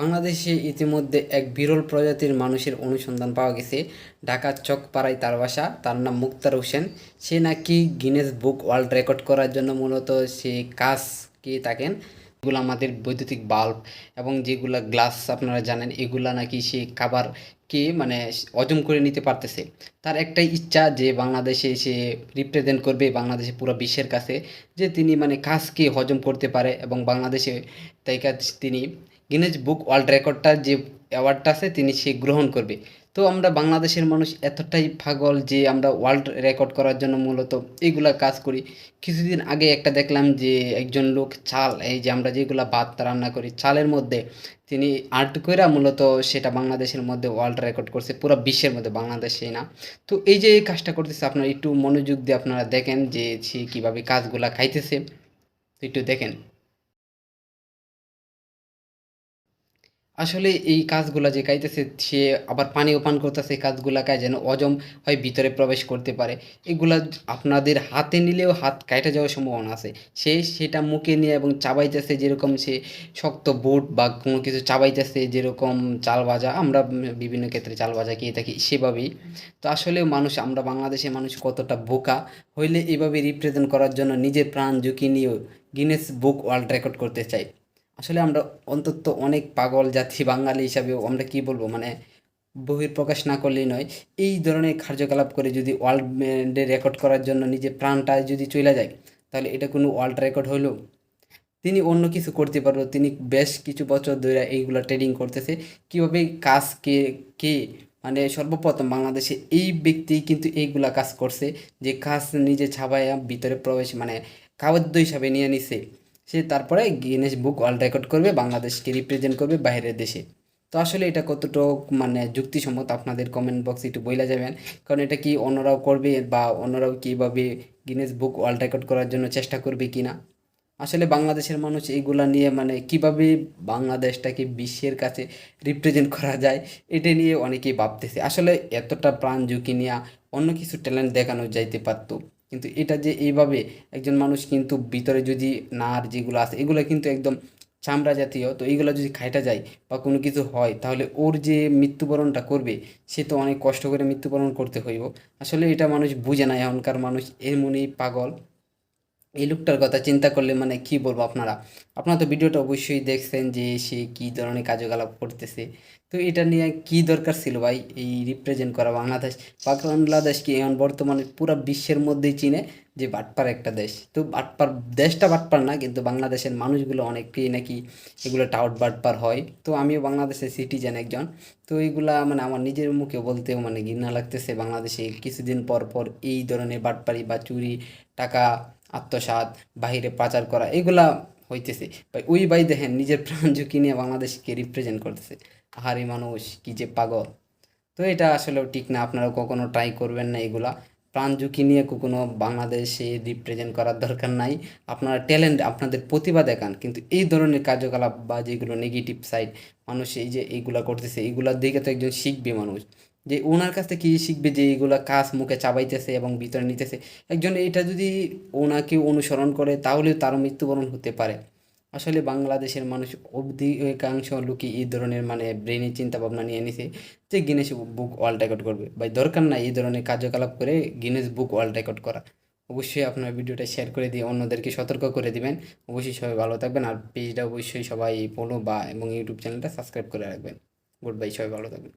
বাংলাদেশে ইতিমধ্যে এক বিরল প্রজাতির মানুষের অনুসন্ধান পাওয়া গেছে। ঢাকার চকপাড়ায় তার বাসা, তার নাম মুক্তার হোসেন। সে নাকি গিনেস বুক ওয়ার্ল্ড রেকর্ড করার জন্য মূলত সে কাজ কে থাকেন? এগুলো আমাদের বৈদ্যুতিক বাল্ব এবং যেগুলা গ্লাস আপনারা জানেন, এগুলা নাকি সে খাবার কে মানে হজম করে নিতে পারতেছে। তার একটাই ইচ্ছা যে বাংলাদেশে সে রিপ্রেজেন্ট করবে, বাংলাদেশে পুরো বিশ্বের কাছে। যে তিনি মানে কাজকে হজম করতে পারে এবং বাংলাদেশে তাই তিনি গিনেস বুক ওয়ার্ল্ড রেকর্ডটার যে অ্যাওয়ার্ডটা আছে, তিনি সে গ্রহণ করবে। তো আমরা বাংলাদেশের মানুষ এতটাই পাগল যে আমরা ওয়ার্ল্ড রেকর্ড করার জন্য মূলত এইগুলা কাজ করি। কিছুদিন আগে একটা দেখলাম যে একজন লোক চাল, এই যে আমরা যেগুলা ভাত রান্না করি, চালের মধ্যে তিনি আর্ট কইরা মূলত সেটা বাংলাদেশের মধ্যে ওয়ার্ল্ড রেকর্ড করছে, পুরো বিশ্বের মধ্যে, বাংলাদেশেই না। তো এই যে এই কাজটা করতেছে, আপনারা একটু মনোযোগ দিয়ে আপনারা দেখেন যে সে কীভাবে কাজগুলা খাইতেছে। একটু দেখেন। আসলে এই কাজগুলা যে খাইতেছে সে আবার পানিও পান করতেছে, এই কাজগুলা খায় যেন অজম হয়, ভিতরে প্রবেশ করতে পারে। এগুলা আপনাদের হাতে নিলেও হাত কাইটা যাওয়ার সম্ভাবনা আছে। সে সেটা মুখে নিয়ে এবং চাবাইতেছে যেরকম সে শক্ত বুট বা কোনো কিছু চাবাইতেছে যেরকম চাল ভাজা, আমরা বিভিন্ন ক্ষেত্রে চাল ভাজা খেয়ে থাকি সেভাবেই। তো আসলে মানুষ, আমরা বাংলাদেশের মানুষ কতটা বোকা, হইলে এভাবে রিপ্রেজেন্ট করার জন্য নিজের প্রাণ ঝুঁকি নিয়েও গিনেস বুক ওয়ার্ল্ড রেকর্ড করতে চাই। আসলে আমরা অন্তত অনেক পাগল জাতি, বাঙালি হিসাবেও আমরা কি বলব? মানে বহিঃপ্রকাশ না করলেই নয়। এই ধরনের কার্যকলাপ করে যদি ওয়ার্ল্ডে রেকর্ড করার জন্য নিজের প্রাণটা যদি চলে যায়, তাহলে এটা কোনো ওয়ার্ল্ড রেকর্ড হলো? তিনি অন্য কিছু করতে পারব তিনি বেশ কিছু বছর ধরে এইগুলো ট্রেডিং করতেছে। কীভাবে কাজ কে কে মানে সর্বপ্রথম বাংলাদেশে এই ব্যক্তি কিন্তু এইগুলা কাজ করছে, যে কাজ নিজে ছাপাইয়া ভিতরে প্রবেশ মানে খাদ্য হিসাবে নিয়ে নিছে। সে তারপরে গিনেস বুক ওয়ার্ল্ড রেকর্ড করবে, বাংলাদেশকে রিপ্রেজেন্ট করবে বাইরের দেশে। তো আসলে এটা কতটুকু মানে যুক্তিসম্মত আপনাদের কমেন্ট বক্সে একটু বইলা যাবেন। কারণ এটা কি অন্যরাও করবে বা অন্যরাও কীভাবে গিনেস বুক ওয়ার্ল্ড রেকর্ড করার জন্য চেষ্টা করবে কি না আসলে বাংলাদেশের মানুষ এইগুলা নিয়ে মানে কীভাবে বাংলাদেশটাকে বিশ্বের কাছে রিপ্রেজেন্ট করা যায়, এটা নিয়ে অনেকেই ভাবতেছে। আসলে এতটা প্রাণ ঝুঁকি নিয়ে অন্য কিছু ট্যালেন্ট দেখানো যাইতে পারতো। কিন্তু এটা যে এইভাবে একজন মানুষ কিন্তু ভিতরে যদি নার যেগুলো আছে, এগুলো কিন্তু একদম চামড়া জাতীয়, তো এইগুলো যদি খাইটা যায় বা কোনো কিছু হয়, তাহলে ওর যে মৃত্যুবরণটা করবে, সে তো অনেক কষ্ট করে মৃত্যুবরণ করতে হইব। আসলে এটা মানুষ বুঝে না, এখনকার মানুষ এমনই পাগল। এই লোকটার কথা চিন্তা করলে মানে কি বলব আপনারা? আপনারা তো ভিডিওটা অবশ্যই দেখছেন যে সে কি ধরনের কার্যকলাপ করতেছে। তো এটা নিয়ে কি দরকার ছিল ভাই? এই রিপ্রেজেন্ট করা বাংলাদেশ বাংলাদেশকে এখন বর্তমানে পুরো বিশ্বের মধ্যেই চিনে যে বাটপার একটা দেশ? তো বাটপার, দেশটা বাটপার না, কিন্তু বাংলাদেশের মানুষগুলো অনেকেই নাকি এগুলো টাউট বাটপার হয়। তো আমিও বাংলাদেশের সিটিজেন একজন। তো এইগুলা মানে আমার নিজের মুখে বলতেও মানে ঘৃণা লাগতেছে বাংলাদেশে। কিছুদিন পর পর এই ধরনের বাটপারি বা চুরি, টাকা, আত্মসাৎ, বাহিরে পাচার করা, এগুলা হইতেছে। ভাই, ওই ভাই দেখেন, নিজের প্রাণ ঝুঁকি নিয়ে বাংলাদেশকে রিপ্রেজেন্ট করতেছে। আহারি মানুষ, কি যে পাগল। তো এটা আসলেও ঠিক না আপনারা কখনো ট্রাই করবেন না এগুলা। প্রাণ ঝুঁকি নিয়ে কোনো বাংলাদেশে রিপ্রেজেন্ট করার দরকার নাই। আপনারা ট্যালেন্ট আপনাদের প্রতিভা দেখান। কিন্তু এই ধরনের কার্যকলাপ বা যেগুলো নেগেটিভ সাইড মানুষ এই যে এইগুলা করতেছে এইগুলা দেখে তো একজন শিখবে মানুষ। যে ওনার কাছ থেকে কি শিখবে যে এইগুলা কাজ মুখে চাবাইতেছে এবং ভিতরে নিতেছে। একজন এটা যদি ওনাকে অনুসরণ করে, তাহলেও তারও মৃত্যুবরণ হতে পারে। আসলে বাংলাদেশের মানুষ অধিকাংশ লোকই এই ধরনের মানে ব্রেনে চিন্তা ভাবনা নিয়ে নিছে যে গিনেস বুক ওয়ার্ল্ড রেকর্ড করবে। ভাই, দরকার নাই এই ধরনের কার্যকলাপ করে গিনেস বুক ওয়ার্ল্ড রেকর্ড করা। অবশ্যই আপনার ভিডিওটা শেয়ার করে দিয়ে অন্যদেরকে সতর্ক করে দিবেন। অবশ্যই সবাই ভালো থাকবেন আর পেজটা অবশ্যই সবাই ফলো বা এবং ইউটিউব চ্যানেলটা সাবস্ক্রাইব করে রাখবেন। গুড বাই সবাই ভালো থাকবেন।